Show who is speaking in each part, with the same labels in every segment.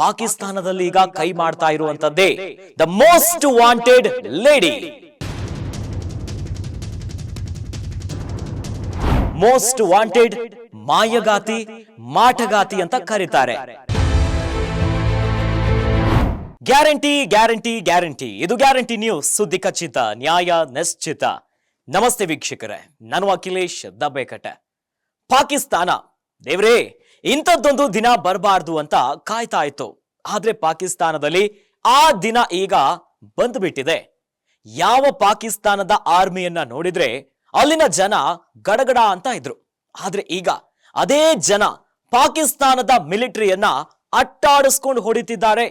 Speaker 1: ಪಾಕಿಸ್ತಾನದಲ್ಲಿ ಈಗ ಕೈ ಮಾಡ್ತಾ ಇರುವಂತದ್ದೇ the most wanted lady most wanted ಮಾಯಗಾತಿ, ಮಾಟಗಾತಿ ಅಂತ ಕರೀತಾರೆ. Guarantee guarantee guarantee. ಇದು ಗ್ಯಾರಂಟಿ ನ್ಯೂಸ್. ಸುದ್ದಿ ಖಚಿತ, ನ್ಯಾಯ ನಿಶ್ಚಿತ. ನಮಸ್ತೆ ವೀಕ್ಷಕರೇ. ನಾನು ಅಖಿಲೇಶ್ ದಬ್ಬೆಕಟ್ಟೆ. ಪಾಕಿಸ್ತಾನ. ದೇವ್ರೇ ಇಂಥದ್ದೊಂದು ದಿನ ಬರಬಾರ್ದು ಅಂತ ಕಾಯ್ತಾ ಇತ್ತು. ಆದ್ರೆ ಪಾಕಿಸ್ತಾನದಲ್ಲಿ ಆ ದಿನ ಈಗ ಬಂದ್ಬಿಟ್ಟಿದೆ. ಯಾವ ಪಾಕಿಸ್ತಾನದ ಆರ್ಮಿಯನ್ನ ನೋಡಿದ್ರೆ ಅಲ್ಲಿನ ಜನ ಗಡಗಡ ಅಂತ ಇದ್ರು. ಆದ್ರೆ ಈಗ ಅದೇ ಜನ ಪಾಕಿಸ್ತಾನದ ಮಿಲಿಟರಿಯನ್ನ ಅಟ್ಟಾಡಿಸ್ಕೊಂಡು ಹೊಡಿತಿದ್ದಾರೆ.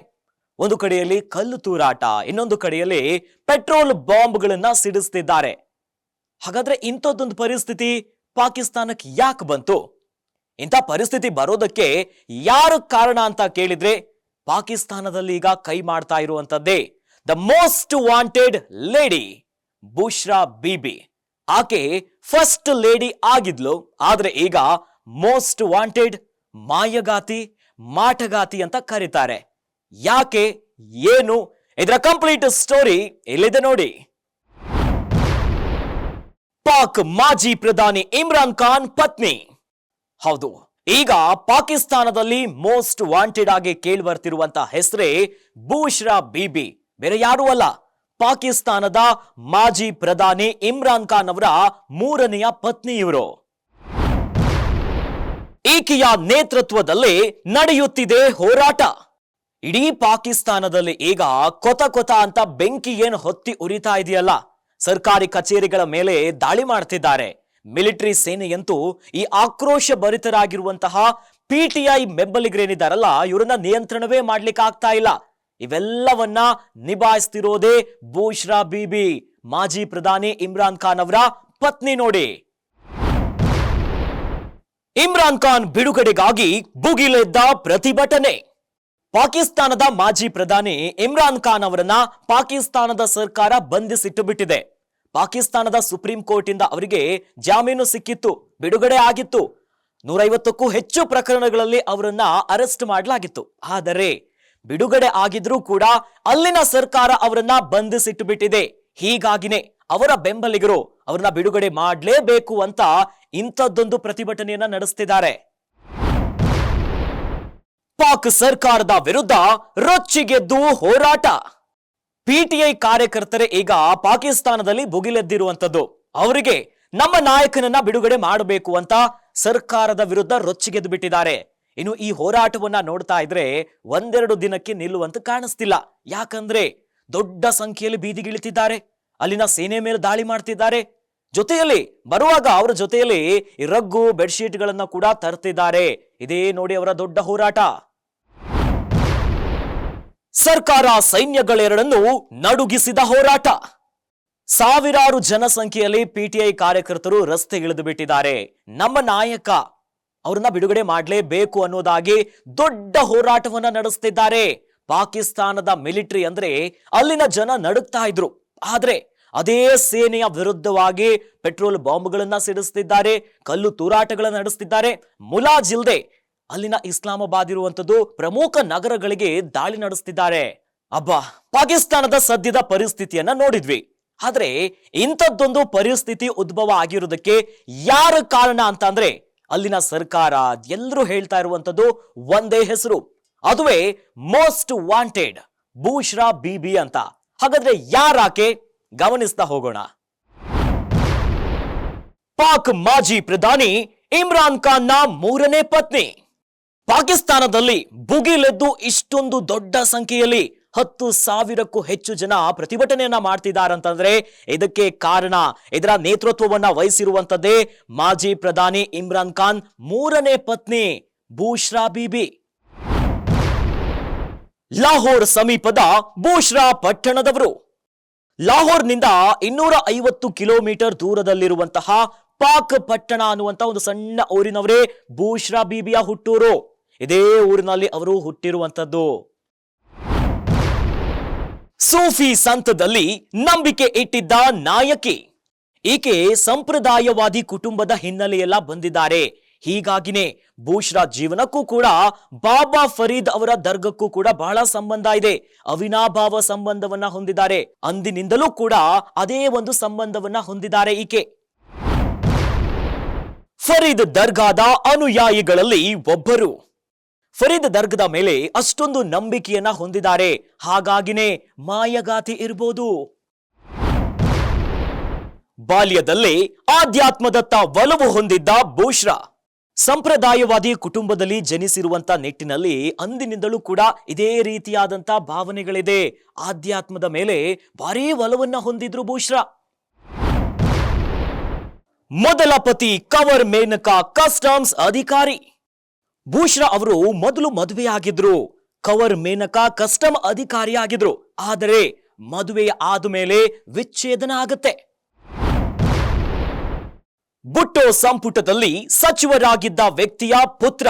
Speaker 1: ಒಂದು ಕಡೆಯಲ್ಲಿ ಕಲ್ಲು ತೂರಾಟ, ಇನ್ನೊಂದು ಕಡೆಯಲ್ಲಿ ಪೆಟ್ರೋಲ್ ಬಾಂಬ್ಗಳನ್ನ ಸಿಡಿಸ್ತಿದ್ದಾರೆ. ಹಾಗಾದ್ರೆ ಇಂಥದ್ದೊಂದು ಪರಿಸ್ಥಿತಿ ಪಾಕಿಸ್ತಾನಕ್ಕೆ ಯಾಕೆ ಬಂತು? ಇಂಥ ಪರಿಸ್ಥಿತಿ ಬರೋದಕ್ಕೆ ಯಾರು ಕಾರಣ ಅಂತ ಕೇಳಿದ್ರೆ ಪಾಕಿಸ್ತಾನದಲ್ಲಿ ಈಗ ಕೈ ಮಾಡ್ತಾ ಇರುವಂತದ್ದೇ the most wanted lady Bushra Bibi ಆಕೆ ಫಸ್ಟ್ ಲೇಡಿ ಆಗಿದ್ಲು, ಆದ್ರೆ ಈಗ ಮೋಸ್ಟ್ ವಾಂಟೆಡ್ ಮಾಯಗಾತಿ, ಮಾಟಗಾತಿ ಅಂತ ಕರೀತಾರೆ. ಯಾಕೆ, ಏನು, ಇದರ ಕಂಪ್ಲೀಟ್ ಸ್ಟೋರಿ ಇಲ್ಲಿದೆ ನೋಡಿ. ಪಾಕ್ ಮಾಜಿ ಪ್ರಧಾನಿ ಇಮ್ರಾನ್ ಖಾನ್ ಪತ್ನಿ. ಹೌದು. ಈಗ ಪಾಕಿಸ್ತಾನದಲ್ಲಿ ಮೋಸ್ಟ್ ವಾಂಟೆಡ್ ಆಗಿ ಕೇಳಿ ಬರ್ತಿರುವಂತಹ ಹೆಸರೇ ಬೂಶ್ರಾ ಬಿಬಿ. ಬೇರೆ ಯಾರೂ ಅಲ್ಲ. ಪಾಕಿಸ್ತಾನದ ಮಾಜಿ ಪ್ರಧಾನಿ ಇಮ್ರಾನ್ ಖಾನ್ ಅವರ ಮೂರನೆಯ ಪತ್ನಿ ಇವರು. ಈಕೆಯ ನೇತೃತ್ವದಲ್ಲಿ ನಡೆಯುತ್ತಿದೆ ಹೋರಾಟ. ಇಡೀ ಪಾಕಿಸ್ತಾನದಲ್ಲಿ ಈಗ ಕೊತ ಕೊತ ಅಂತ ಬೆಂಕಿ ಏನು ಹೊತ್ತಿ ಉರಿತಾ ಇದೆಯಲ್ಲ. ಸರ್ಕಾರಿ ಕಚೇರಿಗಳ ಮೇಲೆ ದಾಳಿ ಮಾಡ್ತಿದ್ದಾರೆ. ಮಿಲಿಟರಿ ಸೇನೆಯಂತೂ ಈ ಆಕ್ರೋಶ ಭರಿತರಾಗಿರುವಂತಹ ಪಿಟಿಐ ಬೆಂಬಲಿಗರೇನಿದ್ದಾರಲ್ಲ ಇವರನ್ನ ನಿಯಂತ್ರಣವೇ ಮಾಡ್ಲಿಕ್ಕೆ ಆಗ್ತಾ ಇಲ್ಲ. ಇವೆಲ್ಲವನ್ನ ನಿಭಾಯಿಸ್ತಿರೋದೇ ಬೂಶ್ರಾ ಬಿಬಿ. ಮಾಜಿ ಪ್ರಧಾನಿ ಇಮ್ರಾನ್ ಖಾನ್ ಅವರ ಪತ್ನಿ ನೋಡಿ. ಇಮ್ರಾನ್ ಖಾನ್ ಬಿಡುಗಡೆಗಾಗಿ ಬುಗಿಲೆದ್ದ ಪ್ರತಿಭಟನೆ. ಪಾಕಿಸ್ತಾನದ ಮಾಜಿ ಪ್ರಧಾನಿ ಇಮ್ರಾನ್ ಖಾನ್ ಅವರನ್ನ ಪಾಕಿಸ್ತಾನದ ಸರ್ಕಾರ ಬಂಧಿಸಿಟ್ಟು ಬಿಟ್ಟಿದೆ. ಪಾಕಿಸ್ತಾನದ ಸುಪ್ರೀಂ ಕೋರ್ಟ್ ಇಂದ ಅವರಿಗೆ ಜಾಮೀನು ಸಿಕ್ಕಿತ್ತು, ಬಿಡುಗಡೆ ಆಗಿತ್ತು. ನೂರೈವತ್ತಕ್ಕೂ ಹೆಚ್ಚು ಪ್ರಕರಣಗಳಲ್ಲಿ ಅವರನ್ನ ಅರೆಸ್ಟ್ ಮಾಡಲಾಗಿತ್ತು. ಆದರೆ ಬಿಡುಗಡೆ ಆಗಿದ್ರೂ ಕೂಡ ಅಲ್ಲಿನ ಸರ್ಕಾರ ಅವರನ್ನ ಬಂಧಿಸಿಟ್ಟು ಬಿಟ್ಟಿದೆ ಹೀಗಾಗಿನೇ ಅವರ ಬೆಂಬಲಿಗರು ಅವರನ್ನ ಬಿಡುಗಡೆ ಮಾಡಲೇಬೇಕು ಅಂತ ಇಂಥದ್ದೊಂದು ಪ್ರತಿಭಟನೆಯನ್ನ ನಡೆಸ್ತಿದ್ದಾರೆ. ಪಾಕ್ ಸರ್ಕಾರದ ವಿರುದ್ಧ ರೊಚ್ಚಿಗೆದ್ದು ಹೋರಾಟ. ಪಿಟಿಐ ಕಾರ್ಯಕರ್ತರೇ ಈಗ ಪಾಕಿಸ್ತಾನದಲ್ಲಿ ಭುಗಿಲೆದ್ದಿರುವಂತದ್ದು ಅವರಿಗೆ ನಮ್ಮ ನಾಯಕನನ್ನ ಬಿಡುಗಡೆ ಮಾಡಬೇಕು ಅಂತ ಸರ್ಕಾರದ ವಿರುದ್ಧ ರೊಚ್ಚಿಗೆದ್ದು ಬಿಟ್ಟಿದ್ದಾರೆ. ಇನ್ನು ಈ ಹೋರಾಟವನ್ನ ನೋಡ್ತಾ ಇದ್ರೆ ಒಂದೆರಡು ದಿನಕ್ಕೆ ನಿಲ್ಲುವಂತ ಕಾಣಿಸ್ತಿಲ್ಲ. ಯಾಕಂದ್ರೆ ದೊಡ್ಡ ಸಂಖ್ಯೆಯಲ್ಲಿ ಬೀದಿಗಿಳಿತಿದ್ದಾರೆ ಅಲ್ಲಿನ ಸೇನೆ ಮೇಲೆ ದಾಳಿ ಮಾಡ್ತಿದ್ದಾರೆ. ಜೊತೆಯಲ್ಲಿ ಬರುವಾಗ ಅವರ ಜೊತೆಯಲ್ಲಿ ರಗ್ಗು, ಬೆಡ್ಶೀಟ್ಗಳನ್ನ ಕೂಡ ತರ್ತಿದ್ದಾರೆ. ಇದೇ ನೋಡಿ ಅವರ ದೊಡ್ಡ ಹೋರಾಟ. ಸರ್ಕಾರ ಸೈನ್ಯಗಳೆರಡನ್ನು ನಡುಗಿಸಿದ ಹೋರಾಟ. ಸಾವಿರಾರು ಜನಸಂಖ್ಯೆಯಲ್ಲಿ ಪಿಟಿಐ ಕಾರ್ಯಕರ್ತರು ರಸ್ತೆ ಇಳಿದು ಬಿಟ್ಟಿದ್ದಾರೆ. ನಮ್ಮ ನಾಯಕ ಅವ್ರನ್ನ ಬಿಡುಗಡೆ ಮಾಡಲೇಬೇಕು ಅನ್ನೋದಾಗಿ ದೊಡ್ಡ ಹೋರಾಟವನ್ನ ನಡೆಸ್ತಿದ್ದಾರೆ. ಪಾಕಿಸ್ತಾನದ ಮಿಲಿಟರಿ ಅಂದ್ರೆ ಅಲ್ಲಿನ ಜನ ನಡುಕ್ತಾ ಇದ್ರು. ಆದ್ರೆ ಅದೇ ಸೇನೆಯ ವಿರುದ್ಧವಾಗಿ ಪೆಟ್ರೋಲ್ ಬಾಂಬ್ಗಳನ್ನ ಸಿಡಿಸ್ತಿದ್ದಾರೆ, ಕಲ್ಲು ತೂರಾಟಗಳನ್ನ ನಡೆಸ್ತಿದ್ದಾರೆ. ಮುಲಾಜಿಲ್ದೆ ಅಲ್ಲಿನ ಇಸ್ಲಾಮಾಬಾದ್ ಇರುವಂತದ್ದು ಪ್ರಮುಖ ನಗರಗಳಿಗೆ ದಾಳಿ ನಡೆಸ್ತಿದ್ದಾರೆ. ಅಬ್ಬಾ, ಪಾಕಿಸ್ತಾನದ ಸದ್ಯದ ಪರಿಸ್ಥಿತಿಯನ್ನ ನೋಡಿದ್ವಿ. ಆದ್ರೆ ಇಂಥದ್ದೊಂದು ಪರಿಸ್ಥಿತಿ ಉದ್ಭವ ಆಗಿರೋದಕ್ಕೆ ಯಾರ ಕಾರಣ ಅಂತ ಅಂದ್ರೆ ಅಲ್ಲಿನ ಸರ್ಕಾರ. ಎಲ್ಲರೂ ಹೇಳ್ತಾ ಇರುವಂತದ್ದು ಒಂದೇ ಹೆಸರು. ಅದುವೇ ಮೋಸ್ಟ್ ವಾಂಟೆಡ್ ಬೂಶ್ರಾ ಬಿಬಿ ಅಂತ. ಹಾಗಾದ್ರೆ ಯಾರಾಕೆ? ಗಮನಿಸ್ತಾ ಹೋಗೋಣ. ಪಾಕ್ ಮಾಜಿ ಪ್ರಧಾನಿ ಇಮ್ರಾನ್ ಖಾನ್ನ ಮೂರನೇ ಪತ್ನಿ. ಪಾಕಿಸ್ತಾನದಲ್ಲಿ ಬುಗಿಲೆದ್ದು ಇಷ್ಟೊಂದು ದೊಡ್ಡ ಸಂಖ್ಯೆಯಲ್ಲಿ ಹತ್ತು ಸಾವಿರಕ್ಕೂ ಹೆಚ್ಚು ಜನ ಪ್ರತಿಭಟನೆಯನ್ನ ಮಾಡ್ತಿದ್ದಾರಂತಂದ್ರೆ ಇದಕ್ಕೆ ಕಾರಣ ಇದರ ನೇತೃತ್ವವನ್ನ ವಹಿಸಿರುವಂತದ್ದೇ ಮಾಜಿ ಪ್ರಧಾನಿ ಇಮ್ರಾನ್ ಖಾನ್, ಮೂರನೇ ಪತ್ನಿ ಬೂಶ್ರಾ ಬೀಬಿ. ಲಾಹೋರ್ ಸಮೀಪದ ಬೂಶ್ರಾ ಪಟ್ಟಣದವರು. ಲಾಹೋರ್ನಿಂದ ಇನ್ನೂರ ಐವತ್ತು ಕಿಲೋಮೀಟರ್ ದೂರದಲ್ಲಿರುವಂತಹ ಪಾಕ್ ಪಟ್ಟಣ ಅನ್ನುವಂತ ಒಂದು ಸಣ್ಣ ಊರಿನವರೇ ಬೂಶ್ರಾ ಬೀಬಿಯ ಹುಟ್ಟೂರು. ಇದೇ ಊರಿನಲ್ಲಿ ಅವರು ಹುಟ್ಟಿರುವಂತದ್ದು ಸೂಫಿ ಸಂತದಲ್ಲಿ ನಂಬಿಕೆ ಇಟ್ಟಿದ್ದ ನಾಯಕಿ. ಈಕೆ ಸಂಪ್ರದಾಯವಾದಿ ಕುಟುಂಬದ ಹಿನ್ನೆಲೆಯೆಲ್ಲ ಬಂದಿದ್ದಾರೆ. ಹೀಗಾಗಿನೇ ಬೂಶ್ರಾ ಜೀವನಕ್ಕೂ ಕೂಡ ಬಾಬಾ ಫರೀದ್ ಅವರ ದರ್ಗಕ್ಕೂ ಕೂಡ ಬಹಳ ಸಂಬಂಧ ಇದೆ. ಅವಿನಾಭಾವ ಸಂಬಂಧವನ್ನ ಹೊಂದಿದ್ದಾರೆ. ಅಂದಿನಿಂದಲೂ ಕೂಡ ಅದೇ ಒಂದು ಸಂಬಂಧವನ್ನ ಹೊಂದಿದ್ದಾರೆ ಈಕೆ. ಫರೀದ್ ದರ್ಗಾದ ಅನುಯಾಯಿಗಳಲ್ಲಿ ಒಬ್ಬರು. ಫರೀದ್ ದರ್ಗದ ಮೇಲೆ ಅಷ್ಟೊಂದು ನಂಬಿಕೆಯನ್ನ ಹೊಂದಿದ್ದಾರೆ. ಹಾಗಾಗಿನೇ ಮಾಯಗಾತಿ ಇರ್ಬೋದು. ಬಾಲ್ಯದಲ್ಲೇ ಆಧ್ಯಾತ್ಮದತ್ತ ಒಲವು ಹೊಂದಿದ್ದ ಬೂಶ್ರಾ ಸಂಪ್ರದಾಯವಾದಿ ಕುಟುಂಬದಲ್ಲಿ ಜನಿಸಿರುವಂತ ನಿಟ್ಟಿನಲ್ಲಿ ಅಂದಿನಿಂದಲೂ ಕೂಡ ಇದೇ ರೀತಿಯಾದಂತ ಭಾವನೆಗಳಿದೆ. ಆಧ್ಯಾತ್ಮದ ಮೇಲೆ ಭಾರೀ ಒಲವನ್ನ ಹೊಂದಿದ್ರು ಬೂಶ್ರಾ ಮೊದಲ ಪತಿ ಕವರ್ ಮೇನಕಾ ಕಸ್ಟಮ್ಸ್ ಅಧಿಕಾರಿ. ಭೂಶ್ರಾ ಅವರು ಮೊದಲು ಮದುವೆಯಾಗಿದ್ರು. ಕವರ್ ಮೇನಕ ಕಸ್ಟಮ್ ಅಧಿಕಾರಿಯಾಗಿದ್ರು. ಆದರೆ ಮದುವೆ ಆದ್ಮೇಲೆ ವಿಚ್ಛೇದನ ಆಗತ್ತೆ. ಬುಟ್ಟೋ ಸಂಪುಟದಲ್ಲಿ ಸಚಿವರಾಗಿದ್ದ ವ್ಯಕ್ತಿಯ ಪುತ್ರ.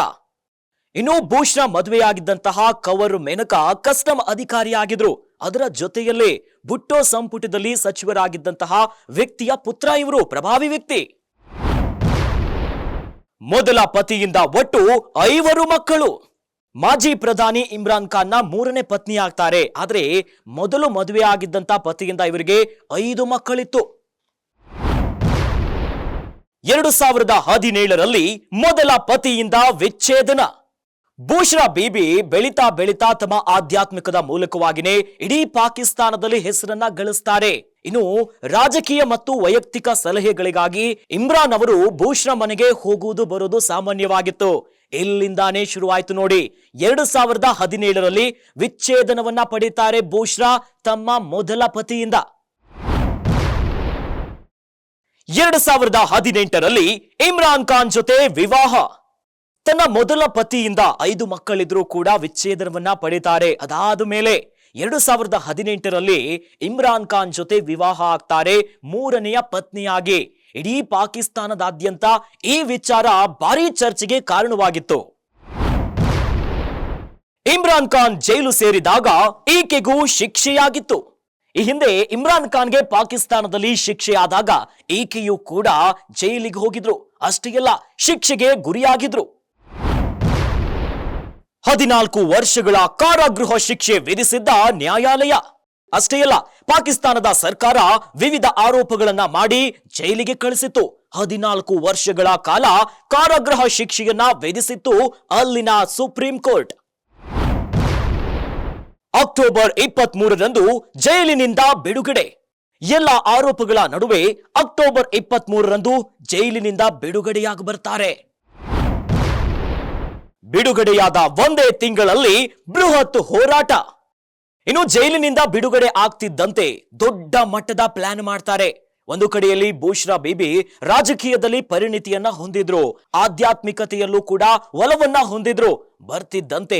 Speaker 1: ಇನ್ನು ಭೂಷ್ರಾ ಮದುವೆಯಾಗಿದ್ದಂತಹ ಕವರ್ ಮೇನಕ ಕಸ್ಟಮ್ ಅಧಿಕಾರಿಯಾಗಿದ್ರು. ಅದರ ಜೊತೆಯಲ್ಲೇ ಬುಟ್ಟೋ ಸಂಪುಟದಲ್ಲಿ ಸಚಿವರಾಗಿದ್ದಂತಹ ವ್ಯಕ್ತಿಯ ಪುತ್ರ ಇವರು, ಪ್ರಭಾವಿ ವ್ಯಕ್ತಿ. ಮೊದಲ ಪತಿಯಿಂದ ಒಟ್ಟು ಐವರು ಮಕ್ಕಳು. ಮಾಜಿ ಪ್ರಧಾನಿ ಇಮ್ರಾನ್ ಖಾನ್ನ ಮೂರನೇ ಪತ್ನಿ ಆಗ್ತಾರೆ. ಆದ್ರೆ ಮೊದಲು ಮದುವೆ ಆಗಿದ್ದಂತ ಪತಿಯಿಂದ ಇವರಿಗೆ ಐದು ಮಕ್ಕಳಿತ್ತು. ಎರಡು ಸಾವಿರದ ಹದಿನೇಳರಲ್ಲಿ ಮೊದಲ ಪತಿಯಿಂದ ವಿಚ್ಛೇದನ. ಬೂಶ್ರಾ ಬೀಬಿ ಬೆಳಿತಾ ಬೆಳಿತಾ ತಮ್ಮ ಆಧ್ಯಾತ್ಮಿಕದ ಮೂಲಕವಾಗಿನೇ ಇಡೀ ಪಾಕಿಸ್ತಾನದಲ್ಲಿ ಹೆಸರನ್ನ ಗಳಿಸ್ತಾರೆ. ಇನ್ನು ರಾಜಕೀಯ ಮತ್ತು ವೈಯಕ್ತಿಕ ಸಲಹೆಗಳಿಗಾಗಿ ಇಮ್ರಾನ್ ಅವರು ಬೂಶ್ರಾ ಮನೆಗೆ ಹೋಗುವುದು ಬರೋದು ಸಾಮಾನ್ಯವಾಗಿತ್ತು. ಇಲ್ಲಿಂದಾನೇ ಶುರುವಾಯಿತು ನೋಡಿ, ಎರಡು ಸಾವಿರದ ಹದಿನೇಳರಲ್ಲಿ ವಿಚ್ಛೇದನವನ್ನ ಪಡೀತಾರೆ ಬೂಶ್ರಾ ತಮ್ಮ ಮೊದಲ ಪತಿಯಿಂದ. ಎರಡು ಸಾವಿರದ ಹದಿನೆಂಟರಲ್ಲಿ ಇಮ್ರಾನ್ ಖಾನ್ ಜೊತೆ ವಿವಾಹ. ತನ್ನ ಮೊದಲ ಪತಿಯಿಂದ ಐದು ಮಕ್ಕಳಿದ್ರೂ ಕೂಡ ವಿಚ್ಛೇದನವನ್ನ ಪಡೀತಾರೆ. ಅದಾದ ಮೇಲೆ ಎರಡು ಸಾವಿರದ ಹದಿನೆಂಟರಲ್ಲಿ ಇಮ್ರಾನ್ ಖಾನ್ ಜೊತೆ ವಿವಾಹ ಆಗ್ತಾರೆ ಮೂರನೆಯ ಪತ್ನಿಯಾಗಿ. ಇಡೀ ಪಾಕಿಸ್ತಾನದಾದ್ಯಂತ ಈ ವಿಚಾರ ಭಾರಿ ಚರ್ಚೆಗೆ ಕಾರಣವಾಗಿತ್ತು. ಇಮ್ರಾನ್ ಖಾನ್ ಜೈಲು ಸೇರಿದಾಗ ಈಕೆಗೂ ಶಿಕ್ಷೆಯಾಗಿತ್ತು. ಈ ಹಿಂದೆ ಇಮ್ರಾನ್ ಖಾನ್ಗೆ ಪಾಕಿಸ್ತಾನದಲ್ಲಿ ಶಿಕ್ಷೆಯಾದಾಗ ಈಕೆಯೂ ಕೂಡ ಜೈಲಿಗೆ ಹೋಗಿದ್ರು. ಅಷ್ಟೇ ಅಲ್ಲ, ಶಿಕ್ಷೆಗೆ ಗುರಿಯಾಗಿದ್ರು. ಹದಿನಾಲ್ಕು ವರ್ಷಗಳ ಕಾರಾಗೃಹ ಶಿಕ್ಷೆ ವಿಧಿಸಿದ್ದ ನ್ಯಾಯಾಲಯ. ಅಷ್ಟೇ ಅಲ್ಲ, ಪಾಕಿಸ್ತಾನದ ಸರ್ಕಾರ ವಿವಿಧ ಆರೋಪಗಳನ್ನ ಮಾಡಿ ಜೈಲಿಗೆ ಕಳಿಸಿತ್ತು. ಹದಿನಾಲ್ಕು ವರ್ಷಗಳ ಕಾಲ ಕಾರಾಗೃಹ ಶಿಕ್ಷೆಯನ್ನ ವಿಧಿಸಿತ್ತು ಅಲ್ಲಿನ ಸುಪ್ರೀಂ ಕೋರ್ಟ್. ಅಕ್ಟೋಬರ್ ಇಪ್ಪತ್ತ್ ಮೂರರಂದು ಜೈಲಿನಿಂದ ಬಿಡುಗಡೆ. ಎಲ್ಲ ಆರೋಪಗಳ ನಡುವೆ ಅಕ್ಟೋಬರ್ ಇಪ್ಪತ್ತ್ ಮೂರರಂದು ಜೈಲಿನಿಂದ ಬಿಡುಗಡೆಯಾಗಿ ಬರ್ತಾರೆ ಬಿಡುಗಡೆಯಾದ ಒಂದೇ ತಿಂಗಳಲ್ಲಿ ಬೃಹತ್ ಹೋರಾಟ. ಇನ್ನು ಜೈಲಿನಿಂದ ಬಿಡುಗಡೆ ಆಗ್ತಿದ್ದಂತೆ ದೊಡ್ಡ ಮಟ್ಟದ ಪ್ಲಾನ್ ಮಾಡ್ತಾರೆ. ಒಂದು ಕಡೆಯಲ್ಲಿ ಬೂಶ್ರಾ ಬೀಬಿ ರಾಜಕೀಯದಲ್ಲಿ ಪರಿಣಿತಿಯನ್ನ ಹೊಂದಿದ್ರು, ಆಧ್ಯಾತ್ಮಿಕತೆಯಲ್ಲೂ ಕೂಡ ಒಲವನ್ನ ಹೊಂದಿದ್ರು, ಬರ್ತಿದ್ದಂತೆ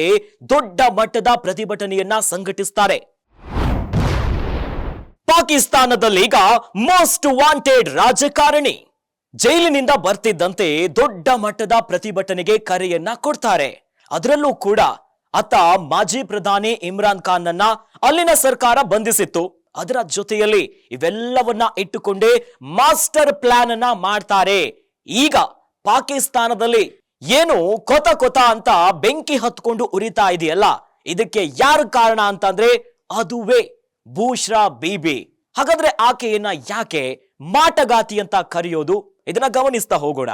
Speaker 1: ದೊಡ್ಡ ಮಟ್ಟದ ಪ್ರತಿಭಟನೆಯನ್ನ ಸಂಘಟಿಸ್ತಾರೆ. ಪಾಕಿಸ್ತಾನದಲ್ಲೀಗ ಮೋಸ್ಟ್ ವಾಂಟೆಡ್ ರಾಜಕಾರಣಿ. ಜೈಲಿನಿಂದ ಬರ್ತಿದ್ದಂತೆ ದೊಡ್ಡ ಮಟ್ಟದ ಪ್ರತಿಭಟನೆಗೆ ಕರೆಯನ್ನ ಕೊಡ್ತಾರೆ. ಅದರಲ್ಲೂ ಕೂಡ ಅತ್ತ ಮಾಜಿ ಪ್ರಧಾನಿ ಇಮ್ರಾನ್ ಖಾನ್ ಅನ್ನ ಅಲ್ಲಿನ ಸರ್ಕಾರ ಬಂಧಿಸಿತ್ತು. ಅದರ ಜೊತೆಯಲ್ಲಿ ಇವೆಲ್ಲವನ್ನ ಇಟ್ಟುಕೊಂಡೇ ಮಾಸ್ಟರ್ ಪ್ಲಾನ್ ಅನ್ನ ಮಾಡ್ತಾರೆ. ಈಗ ಪಾಕಿಸ್ತಾನದಲ್ಲಿ ಏನು ಕೊತ ಕೊತ ಅಂತ ಬೆಂಕಿ ಹತ್ಕೊಂಡು ಉರಿತಾ ಇದೆಯಲ್ಲ, ಇದಕ್ಕೆ ಯಾರು ಕಾರಣ ಅಂತಂದ್ರೆ ಅದುವೇ ಬೂಶ್ರಾ ಬಿಬಿ. ಹಾಗಾದ್ರೆ ಆಕೆಯನ್ನ ಯಾಕೆ ಮಾಟಗಾತಿ ಅಂತ ಕರೆಯೋದು? ಇದನ್ನ ಗಮನಿಸ್ತಾ ಹೋಗೋಣ.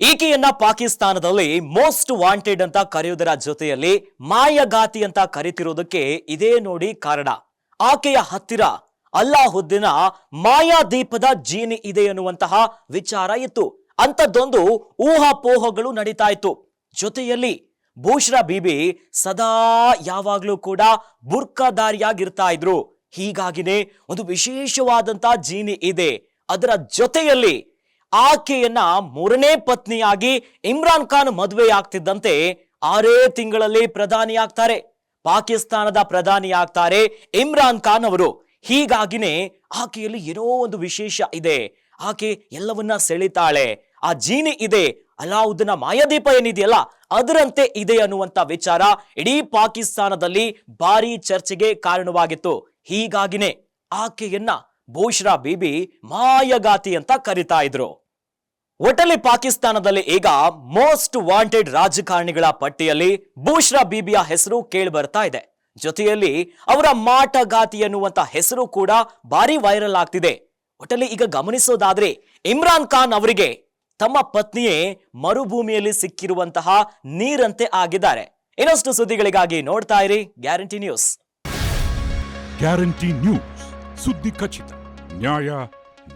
Speaker 1: ಈಕೆಯನ್ನ ಪಾಕಿಸ್ತಾನದಲ್ಲಿ ಮೋಸ್ಟ್ ವಾಂಟೆಡ್ ಅಂತ ಕರೆಯುವುದರ ಜೊತೆಯಲ್ಲಿ ಮಾಯಗಾತಿ ಅಂತ ಕರೀತಿರೋದಕ್ಕೆ ಇದೇ ನೋಡಿ ಕಾರಣ. ಆಕೆಯ ಹತ್ತಿರ ಅಲ್ಲಾಹುದ್ದಿನ ಮಾಯಾದೀಪದ ಜೀನಿ ಇದೆ ಎನ್ನುವಂತಹ ವಿಚಾರ ಇತ್ತು. ಅಂಥದ್ದೊಂದು ಊಹಾಪೋಹಗಳು ನಡೀತಾ ಇತ್ತು. ಜೊತೆಯಲ್ಲಿ ಬೂಶ್ರಾ ಬೀಬಿ ಸದಾ ಯಾವಾಗ್ಲೂ ಕೂಡ ಬುರ್ಕಾದಾರಿಯಾಗಿರ್ತಾ ಇದ್ರು. ಹೀಗಾಗಿನೇ ಒಂದು ವಿಶೇಷವಾದಂತಹ ಜೀನಿ ಇದೆ. ಅದರ ಜೊತೆಯಲ್ಲಿ ಆಕೆಯನ್ನ ಮೂರನೇ ಪತ್ನಿಯಾಗಿ ಇಮ್ರಾನ್ ಖಾನ್ ಮದುವೆ ಆಗ್ತಿದ್ದಂತೆ ಆರೇ ತಿಂಗಳಲ್ಲಿ ಪ್ರಧಾನಿ ಆಗ್ತಾರೆ. ಪಾಕಿಸ್ತಾನದ ಪ್ರಧಾನಿ ಆಗ್ತಾರೆ ಇಮ್ರಾನ್ ಖಾನ್ ಅವರು. ಹೀಗಾಗಿನೇ ಆಕೆಯಲ್ಲಿ ಏನೋ ಒಂದು ವಿಶೇಷ ಇದೆ. ಆಕೆ ಎಲ್ಲವನ್ನ ಸೆಳಿತಾಳೆ. ಆ ಜೀನಿ ಇದೆ. ಅಲಾವುದ್ದೀನ ಮಾಯಾದೀಪ ಏನಿದೆಯಲ್ಲ, ಅದರಂತೆ ಇದೆ ಅನ್ನುವಂತ ವಿಚಾರ ಇಡೀ ಪಾಕಿಸ್ತಾನದಲ್ಲಿ ಭಾರಿ ಚರ್ಚೆಗೆ ಕಾರಣವಾಗಿತ್ತು. ಹೀಗಾಗಿನೇ ಆಕೆಯನ್ನ ಬೂಶ್ರಾ ಬೀಬಿ ಮಾಯಗಾತಿ ಅಂತ ಕರಿತಾ ಇದ್ರು. ಒಟ್ಟಲ್ಲಿ ಪಾಕಿಸ್ತಾನದಲ್ಲಿ ಈಗ ಮೋಸ್ಟ್ ವಾಂಟೆಡ್ ರಾಜಕಾರಣಿಗಳ ಪಟ್ಟಿಯಲ್ಲಿ ಬೂಶ್ರಾ ಬೀಬಿಯ ಹೆಸರು ಕೇಳಿ ಬರ್ತಾ ಇದೆ. ಜೊತೆಯಲ್ಲಿ ಅವರ ಮಾಟಗಾತಿ ಎನ್ನುವಂತ ಹೆಸರು ಕೂಡ ಭಾರಿ ವೈರಲ್ ಆಗ್ತಿದೆ. ಒಟ್ಟಲ್ಲಿ ಈಗ ಗಮನಿಸೋದಾದ್ರೆ ಇಮ್ರಾನ್ ಖಾನ್ ಅವರಿಗೆ ತಮ್ಮ ಪತ್ನಿಯೇ ಮರುಭೂಮಿಯಲ್ಲಿ ಸಿಕ್ಕಿರುವಂತಹ ನೀರಂತೆ ಆಗಿದ್ದಾರೆ. ಇನ್ನಷ್ಟು ಸುದ್ದಿಗಳಿಗಾಗಿ ನೋಡ್ತಾ ಇರಿ ಗ್ಯಾರಂಟಿ ನ್ಯೂಸ್.
Speaker 2: Guarantee news. ಸುದ್ದಿ ಖಚಿತ, ನ್ಯಾಯ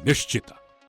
Speaker 2: ನಿಶ್ಚಿತ.